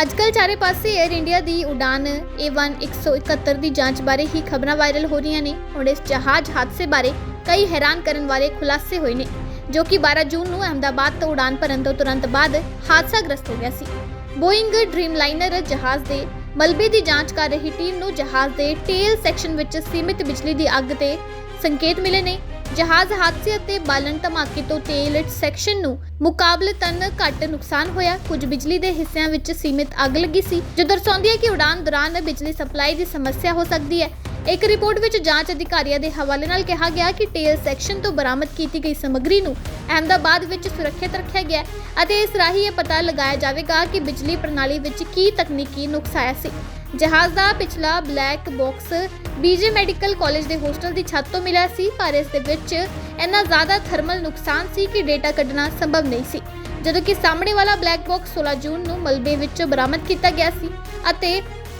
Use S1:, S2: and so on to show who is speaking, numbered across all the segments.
S1: ਅੱਜਕੱਲ ਚਾਰੇ ਪਾਸੇ 에ਅਰ ਇੰਡੀਆ ਦੀ ਉਡਾਨ A1 171 ਦੀ ਜਾਂਚ ਬਾਰੇ ਹੀ ਖਬਰਾਂ ਵਾਇਰਲ ਹੋ ਰਹੀਆਂ ਨੇ। ਹੁਣ ਇਸ ਜਹਾਜ਼ ਹਾਦਸੇ ਬਾਰੇ ਕਈ ਹੈਰਾਨ ਕਰਨ ਵਾਲੇ ਖੁਲਾਸੇ ਹੋਏ ਨੇ, ਜੋ ਕਿ 12 ਜੂਨ ਨੂੰ ਅਹਮਦਾਬਾਦ ਤੋਂ ਉਡਾਨ ਭਰਨ ਤੋਂ ਤੁਰੰਤ ਬਾਅਦ ਹਾਦਸਾਗ੍ਰਸਤ ਹੋ ਗਿਆ ਸੀ। ਬੋਇੰਗ ਡ੍ਰੀਮਲਾਈਨਰ ਜਹਾਜ਼ ਦੇ ਮਲਬੇ ਦੀ ਜਾਂਚ ਕਰ ਰਹੀ ਟੀਮ ਨੂੰ ਜਹਾਜ਼ ਦੇ ਟੇਲ ਸੈਕਸ਼ਨ ਵਿੱਚ ਸੀਮਿਤ ਬਿਜਲੀ ਦੀ ਅੱਗ ਤੇ ਸੰਕੇਤ ਮਿਲੇ ਨੇ। ਜਹਾਜ਼ ਹਾਦਸੇ ਅਤੇ ਬਾਲਣ ਧਮਾਕੇ ਤੋਂ ਤੇਲ ਸੈਕਸ਼ਨ ਨੂੰ ਮੁਕਾਬਲਤਨ ਘੱਟ ਨੁਕਸਾਨ ਹੋਇਆ। ਕੁਝ ਬਿਜਲੀ ਦੇ ਹਿੱਸਿਆਂ ਵਿੱਚ ਸੀਮਿਤ ਅੱਗ ਲੱਗੀ ਸੀ, ਜੋ ਦਰਸਾਉਂਦੀ ਹੈ ਕਿ ਉਡਾਨ ਦੌਰਾਨ ਬਿਜਲੀ ਸਪਲਾਈ ਦੀ ਸਮੱਸਿਆ ਹੋ ਸਕਦੀ ਹੈ। ਇੱਕ ਰਿਪੋਰਟ ਵਿੱਚ ਜਾਂਚ ਅਧਿਕਾਰੀਆਂ ਦੇ ਹਵਾਲੇ ਨਾਲ ਕਿਹਾ ਗਿਆ ਕਿ ਟੇਲ ਸੈਕਸ਼ਨ ਤੋਂ ਬਰਾਮਦ ਕੀਤੀ ਗਈ ਸਮੱਗਰੀ ਨੂੰ ਅਹਮਦਾਬਾਦ ਵਿੱਚ ਸੁਰੱਖਿਅਤ ਰੱਖਿਆ ਗਿਆ ਅਤੇ ਇਸ ਰਾਹੀਂ ਇਹ ਪਤਾ ਲਗਾਇਆ ਜਾਵੇਗਾ ਕਿ ਬਿਜਲੀ ਪ੍ਰਣਾਲੀ ਵਿੱਚ ਕੀ ਤਕਨੀਕੀ ਨੁਕਸ ਆਇਆ ਸੀ। ਜਹਾਜ਼ ਦਾ ਪਿਛਲਾ black box BJ medical college ਦੇ ਹੋਸਟਲ ਦੀ ਛੱਤ ਤੋਂ ਮਿਲਿਆ ਸੀ, ਪਰ ਇਸ ਦੇ ਵਿੱਚ ਇੰਨਾ ਜ਼ਿਆਦਾ ਥਰਮਲ ਨੁਕਸਾਨ ਸੀ ਕਿ ਡੇਟਾ ਕੱਢਣਾ ਸੰਭਵ ਨਹੀਂ ਸੀ। ਜਦੋਂ ਕਿ ਸਾਹਮਣੇ ਵਾਲਾ ਬਲੈਕ ਬਾਕਸ 16 ਜੂਨ ਨੂੰ ਮਲਬੇ ਵਿੱਚ ਬਰਾਮਦ ਕੀਤਾ ਗਿਆ ਸੀ ਅਤੇ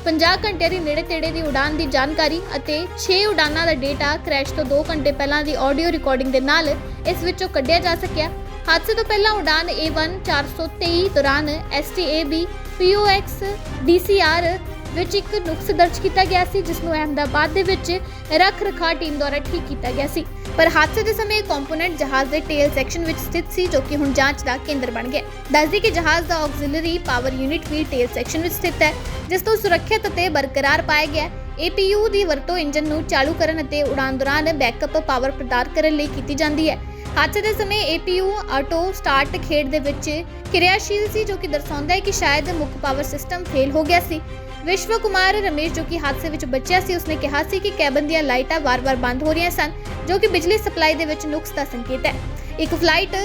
S1: 50 ਘੰਟੇ ਦੀ ਨੇੜੇ ਤੇੜੇ ਦੀ ਉਡਾਨ ਦੀ ਜਾਣਕਾਰੀ ਅਤੇ 6 ਉਡਾਨਾਂ ਦਾ ਡੇਟਾ ਕ੍ਰੈਸ਼ ਤੋਂ 2 ਘੰਟੇ ਪਹਿਲਾਂ ਦੀ ਆਡੀਓ ਰਿਕਾਰਡਿੰਗ ਦੇ ਨਾਲ ਇਸ ਵਿੱਚੋਂ ਕੱਢਿਆ ਜਾ ਸਕਿਆ। ਹਾਦਸੇ ਤੋਂ ਪਹਿਲਾਂ ਉਡਾਨ A1 423 ਦੌਰਾਨ STAB POX DCR ਵਿੱਚ ਇੱਕ ਨੁਕਸ ਦਰਜ ਕੀਤਾ ਗਿਆ ਸੀ, ਜਿਸ ਨੂੰ ਅਹਮਦਾਬਾਦ ਦੇ ਵਿੱਚ ਰੱਖ ਰਖਾਅ ਟੀਮ ਦੁਆਰਾ ਠੀਕ ਕੀਤਾ ਗਿਆ ਸੀ। ਪਰ ਹਾਦਸੇ ਦੇ ਸਮੇਂ ਇਹ ਕੰਪੋਨੈਂਟ ਜਹਾਜ਼ ਦੇ ਟੇਲ ਸੈਕਸ਼ਨ ਵਿੱਚ ਸਥਿਤ ਸੀ, ਜੋ ਕਿ ਹੁਣ ਜਾਂਚ ਦਾ ਕੇਂਦਰ ਬਣ ਗਿਆ। ਦੱਸਦੀ ਕਿ ਜਹਾਜ਼ ਦਾ ਆਕਸੀਲਰੀ ਪਾਵਰ ਯੂਨਿਟ ਵੀ ਟੇਲ ਸੈਕਸ਼ਨ ਵਿੱਚ ਸਥਿਤ ਹੈ, ਜਿਸ ਤੋਂ ਸੁਰੱਖਿਅਤ ਅਤੇ ਬਰਕਰਾਰ ਪਾਇਆ ਗਿਆ। ਹੈ APU ਦੀ ਵਰਤੋਂ ਇੰਜਨ ਨੂੰ ਚਾਲੂ ਕਰਨ ਅਤੇ ਉਡਾਨ ਦੌਰਾਨ ਬੈਕਅਪ ਪਾਵਰ ਪ੍ਰਦਾਨ ਕਰਨ ਲਈ ਕੀਤੀ ਜਾਂਦੀ ਹੈ। ਹਾਦਸੇ ਦੇ ਸਮੇਂ APU ਆਟੋ ਸਟਾਰਟ ਖੇਡ ਦੇ ਵਿੱਚ ਕਿਰਿਆਸ਼ੀਲ ਸੀ, ਜੋ ਕਿ ਦਰਸਾਉਂਦਾ ਹੈ ਕਿ ਸ਼ਾਇਦ ਮੁੱਖ ਪਾਵਰ ਸਿਸਟਮ ਫੇਲ ਹੋ ਗਿਆ ਸੀ। ਵਿਸ਼ਵ ਕੁਮਾਰ ਰਮੇਸ਼, ਜੋ ਕਿ ਹਾਦਸੇ ਵਿੱਚ ਬਚਿਆ ਸੀ, ਉਸਨੇ ਕਿਹਾ ਸੀ ਕਿ ਕੈਬਨ ਦੀਆਂ ਲਾਈਟਾਂ ਵਾਰ-ਵਾਰ ਬੰਦ ਹੋ ਰਹੀਆਂ ਸਨ, ਜੋ ਕਿ ਬਿਜਲੀ ਸਪਲਾਈ ਦੇ ਵਿੱਚ ਨੁਕਸ ਦਾ ਸੰਕੇਤ ਹੈ। ਇੱਕ ਫਲਾਈਟ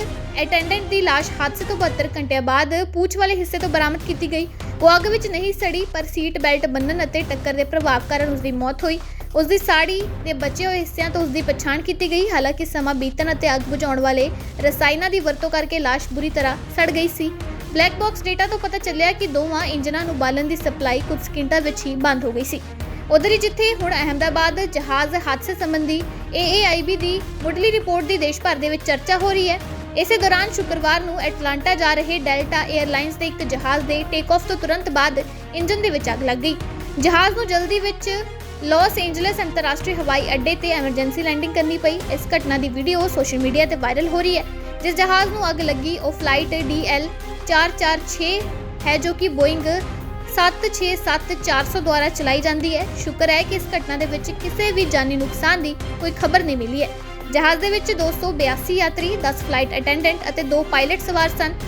S1: ਅਟੈਂਡੈਂਟ ਦੀ ਲਾਸ਼ ਹਾਦਸੇ ਤੋਂ 72 ਘੰਟਿਆਂ ਬਾਅਦ ਪੂਛ ਵਾਲੇ ਹਿੱਸੇ ਤੋਂ ਬਰਾਮਦ ਕੀਤੀ ਗਈ। ਉਹ ਅੱਗ ਵਿੱਚ ਨਹੀਂ ਸੜੀ, ਪਰ ਸੀਟ ਬੈਲਟ ਬੰਨਣ ਅਤੇ ਟੱਕਰ ਦੇ ਪ੍ਰਭਾਵ ਕਾਰਨ ਉਸ ਦੀ ਮੌਤ ਹੋਈ। ਉਸ ਦੀ ਸਾੜੀ ਦੇ ਬਚੇ ਹੋਏ ਹਿੱਸਿਆਂ ਤੋਂ ਉਸ ਦੀ ਪਛਾਣ ਕੀਤੀ ਗਈ। ਹਾਲਾਂਕਿ ਸਮਾਂ ਬੀਤਣ ਅਤੇ ਅੱਗ ਬੁਝਾਉਣ ਵਾਲੇ ਰਸਾਇਣਾਂ ਦੀ ਵਰਤੋਂ ਕਰਕੇ ਲਾਸ਼ ਬੁਰੀ ਤਰ੍ਹਾਂ ਸੜ ਗਈ ਸੀ। ਬਲੈਕ ਬਾਕਸ ਡੇਟਾ ਤੋਂ ਪਤਾ ਚੱਲਿਆ ਕਿ ਦੋਵਾਂ ਇੰਜਨਾਂ ਨੂੰ ਬਾਲਣ ਦੀ ਸਪਲਾਈ ਕੁਝ ਸਕਿੰਟਾਂ ਵਿੱਚ ਹੀ ਬੰਦ ਹੋ ਗਈ ਸੀ। ਉਧਰ ਹੀ ਜਿੱਥੇ ਹੁਣ ਅਹਮਦਾਬਾਦ ਜਹਾਜ਼ ਹਾਦਸੇ ਸੰਬੰਧੀ AAIB ਦੀ ਮੁੱਢਲੀ ਰਿਪੋਰਟ ਦੀ ਦੇਸ਼ ਭਰ ਦੇ ਵਿੱਚ ਚਰਚਾ ਹੋ ਰਹੀ ਹੈ। ਇਸੇ ਦੌਰਾਨ ਸ਼ੁੱਕਰਵਾਰ ਨੂੰ ਐਟਲਾਂਟਾ ਜਾ ਰਹੇ ਡੈਲਟਾ 에ਅਰਲਾਈਨਸ ਦੇ ਇੱਕ ਜਹਾਜ਼ ਦੇ ਟੇਕ ਆਫ ਤੋਂ ਤੁਰੰਤ ਬਾਅਦ ਇੰਜਨ ਦੇ ਵਿੱਚ ਅੱਗ ਲੱਗ ਗਈ। ਜਹਾਜ਼ ਨੂੰ ਜਲਦੀ ਵਿੱਚ ਲਾਸ ਏਂਜਲਸ ਅੰਤਰਰਾਸ਼ਟਰੀ ਹਵਾਈ ਅੱਡੇ ਤੇ ਐਮਰਜੈਂਸੀ ਲੈਂਡਿੰਗ ਕਰਨੀ ਪਈ। ਇਸ ਘਟਨਾ ਦੀ ਵੀਡੀਓ ਸੋਸ਼ਲ ਮੀਡੀਆ ਤੇ ਵਾਇਰਲ ਹੋ ਰਹੀ ਹੈ, ਜਿਸ ਜਹਾਜ਼ ਨੂੰ ਅੱਗ ਲੱਗੀ। ਉਹ ਫਲਾਈਟ DL 446 ਹੈ, ਜੋ ਕਿ ਬੋਇੰਗ 767400 ਦੁਆਰਾ ਚਲਾਈ ਜਾਂਦੀ ਹੈ। ਸ਼ੁਕਰ ਹੈ ਕਿ ਇਸ ਘਟਨਾ ਦੇ ਵਿੱਚ ਕਿਸੇ ਵੀ ਜਾਨੀ ਨੁਕਸਾਨ ਦੀ ਕੋਈ ਖਬਰ ਨਹੀਂ ਮਿਲੀ ਹੈ। ਜਹਾਜ਼ ਦੇ ਵਿੱਚ 282 ਯਾਤਰੀ 10 ਫਲਾਈਟ ਅਟੈਂਡੈਂਟ ਅਤੇ 2 ਪਾਇਲਟ ਸਵਾਰ ਸਨ।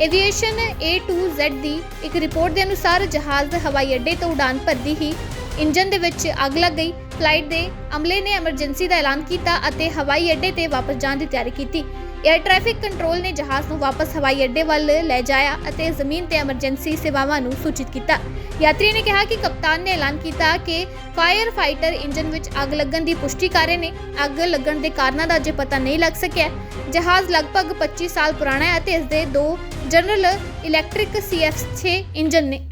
S1: ਏਵੀਏਸ਼ਨ A to ਦੀ ਇੱਕ ਰਿਪੋਰਟ ਦੇ ਅਨੁਸਾਰ ਜਹਾਜ਼ ਹਵਾਈ ਅੱਡੇ ਤੋਂ ਉਡਾਨ ਭਰਦੀ ਹੀ ਇੰਜਨ ਦੇ ਵਿੱਚ ਅੱਗ ਲੱਗ ਗਈ। ਫਲਾਈਟ ਦੇ ਅਮਲੇ ਨੇ ਐਮਰਜੈਂਸੀ ਦਾ ਐਲਾਨ ਕੀਤਾ ਅਤੇ ਹਵਾਈ ਅੱਡੇ ਤੇ ਵਾਪਸ ਜਾਣ ਦੀ ਤਿਆਰੀ ਕੀਤੀ। 에ਅਰ ਟ੍ਰੈਫਿਕ ਕੰਟਰੋਲ ਨੇ ਜਹਾਜ਼ ਨੂੰ ਵਾਪਸ ਹਵਾਈ ਅੱਡੇ ਵੱਲ ਲੈ ਜਾਇਆ ਅਤੇ ਜ਼ਮੀਨ ਤੇ ਐਮਰਜੈਂਸੀ ਸੇਵਾਵਾਂ ਨੂੰ ਸੂਚਿਤ ਕੀਤਾ। ਯਾਤਰੀ ਨੇ ਕਿਹਾ ਕਿ ਕਪਤਾਨ ਨੇ ਐਲਾਨ ਕੀਤਾ ਕਿ ਫਾਇਰ ਫਾਈਟਰ ਇੰਜਨ ਵਿੱਚ ਅੱਗ ਲੱਗਣ ਦੀ ਪੁਸ਼ਟੀ ਕਰ ਰਹੇ ਨੇ। ਅੱਗ ਲੱਗਣ ਦੇ ਕਾਰਨਾਂ ਦਾ ਅਜੇ ਪਤਾ ਨਹੀਂ ਲੱਗ ਸਕਿਆ। ਜਹਾਜ਼ ਲਗਭਗ 25 ਸਾਲ ਪੁਰਾਣਾ ਹੈ ਅਤੇ ਇਸ ਦੇ ਦੋ ਜਨਰਲ ਇਲੈਕਟ੍ਰਿਕ CF6 ਇੰਜਨ ਨੇ।